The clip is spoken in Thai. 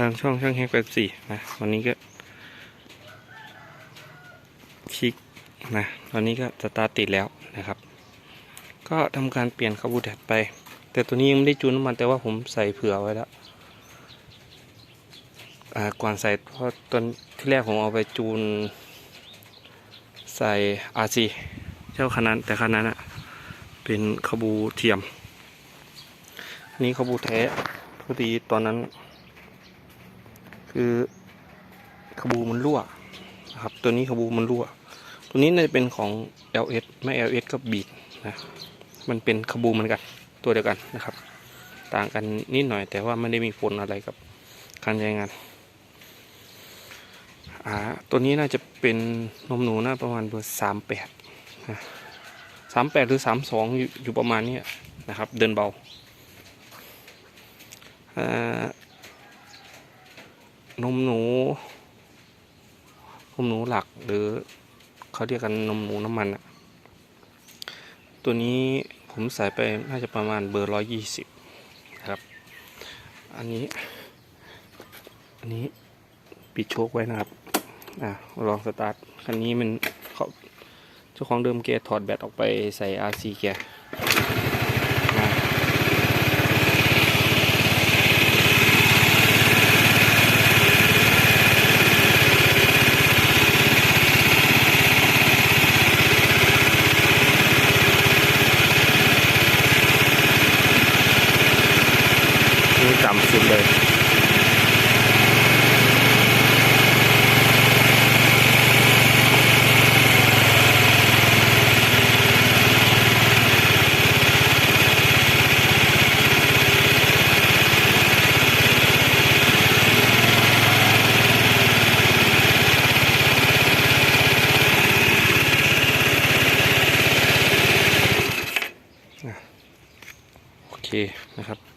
ทางช่องช่างแฮกแปดสี่นะวันนี้ก็คลิกนะตอนนี้ก็สตาร์ติดแล้วนะครับ ก็ทำการเปลี่ยนคาบูแดดไป แต่ตัวนี้ยังไม่ได้จูนน้ำมันแต่ว่าผมใส่เผื่อไว้แล้วก่อนใส่เพราะตอนที่แรกผมเอาไปจูน ใส่ RC เจ้าคันนั้นแต่คันนั้นอะเป็นคาบูเทียมอันนี้คาบูแท้พอดีตอนนั้น คือขบูมันรั่วนะครับ ตัวนี้ขบูมันรั่ว ตัวนี้น่าจะเป็นของ LS ไม่ LS ก็บีดนะมันเป็นขบูเหมือนกัน ตัวเดียวกันนะครับ ต่างกันนิดหน่อยแต่ว่าไม่ได้มีผลอะไรกับการใช้งานอ่าตัวนี้น่าจะเป็นนมหนูน่าประมาณเบอร์สามแปดนะสามแปดหรือสามสองอยู่ประมาณนี้นะครับ เดินเบาอ่า นมหนู นมหนูหลักหรือเขาเรียกกันนมหนูน้ำมันอะตัวนี้ผมใส่ไปน่าจะประมาณเบอร์ร้อยยี่สิบนะครับ อันนี้ อันนี้ปิดโชคไว้นะครับ อะลองสตาร์ท คันนี้มันเขาเจ้าของเดิมแกถอดแบตออกไปใส่ RC แก นี่ต่ำสุดเลยโอเคนะครับ